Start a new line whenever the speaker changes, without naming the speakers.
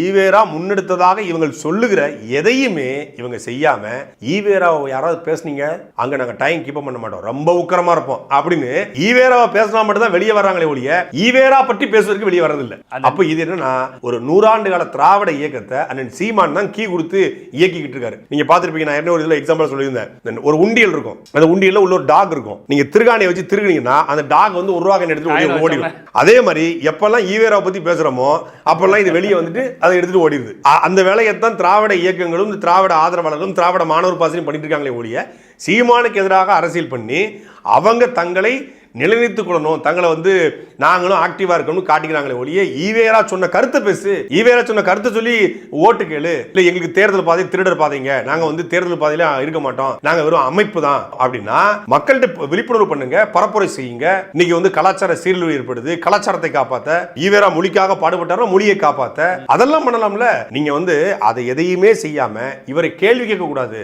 ஈவேரா முன்னெடுத்ததாக இவங்க சொல்லுகிற எதையுமே இவங்க செய்யாம ஈவேராவை யாராவது பேசுனீங்க? அங்க நாங்க டைம் கீப் பண்ண மாட்டோம். ரொம்ப உக்கரமா இருப்போம். அப்படின்னு ஈவேராவை பேசினா மட்டும் தான் வெளியே வர்றாங்களே ஒழிய ஈவேரா பற்றி பேசுறதுக்கு வெளியே வர்றதில்ல. அப்ப இது என்னன்னா ஒரு நூறாண்டு கால திராவிட இயக்கத்தை அண்ணன் சீமான் தான் கீ கொடுத்து இயக்கிக்கிட்டு இருக்காரு. நீங்க பாத்திருப்பீங்க நான் என்ன ஒரு இதுல எக்ஸாம்பிள் சொல்லியிருந்தேன். ஒரு உண்டியல் இருக்கும். அந்த உண்டியல்ல உள்ள ஒரு டாக் இருக்கும். நீங்க திருகாணியை வச்சு திருகுனீங்கன்னா அந்த டாக் வந்து ஒரு ரூபா
ஆயிரம்
ஓடிடும். அதே மாதிரி எப்பெல்லாம் ஈவேரா பத்தி பேசுறோமோ அப்பெல்லாம் இது வெளியே வந்துட்டு அதை எடுத்துட்டு ஓடிடுது அந்த வேலையைத்தான் திராவிட இயக்கங்களும் இந்த திராவிட ஆதரவாளர்களும் திராவிட மாணவர் பாசனையும் பண்ணிட்டு இருக்காங்களே ஒழிய சீமானுக்கு எதிராக அரசியல் பண்ணி அவங்க தங்களை நிலைநிறுத்திக் கொள்ளணும். தங்களை வந்து நாங்களும் ஆக்டிவா இருக்கணும்னு காட்டிக்கிறாங்களே ஒழிய ஈவேரா சொன்ன கருத்தை பேசு. ஈவேரா சொன்ன கருத்தை சொல்லி ஓட்டு கேளு. இல்ல எங்களுக்கு தேர்தல் பாதை திருடர் பாதைங்க. நாங்க வந்து தேர்தல் பாதையில இருக்க மாட்டோம். நாங்க வெறும் அமைப்பு தான். அப்படின்னா மக்கள்கிட்ட விழிப்புணர்வு பண்ணுங்க பரப்புரை செய்யுங்க. இன்னைக்கு வந்து கலாச்சார சீரழிவு ஏற்படுது. கலாச்சாரத்தை காப்பாத்த ஈவேரா மொழிக்காக பாடுபட்டாரோ மொழியை காப்பாத்த. அதெல்லாம் பண்ணலாம்ல. நீங்க வந்து அதை எதையுமே செய்யாம இவரை கேள்வி கேட்க கூடாது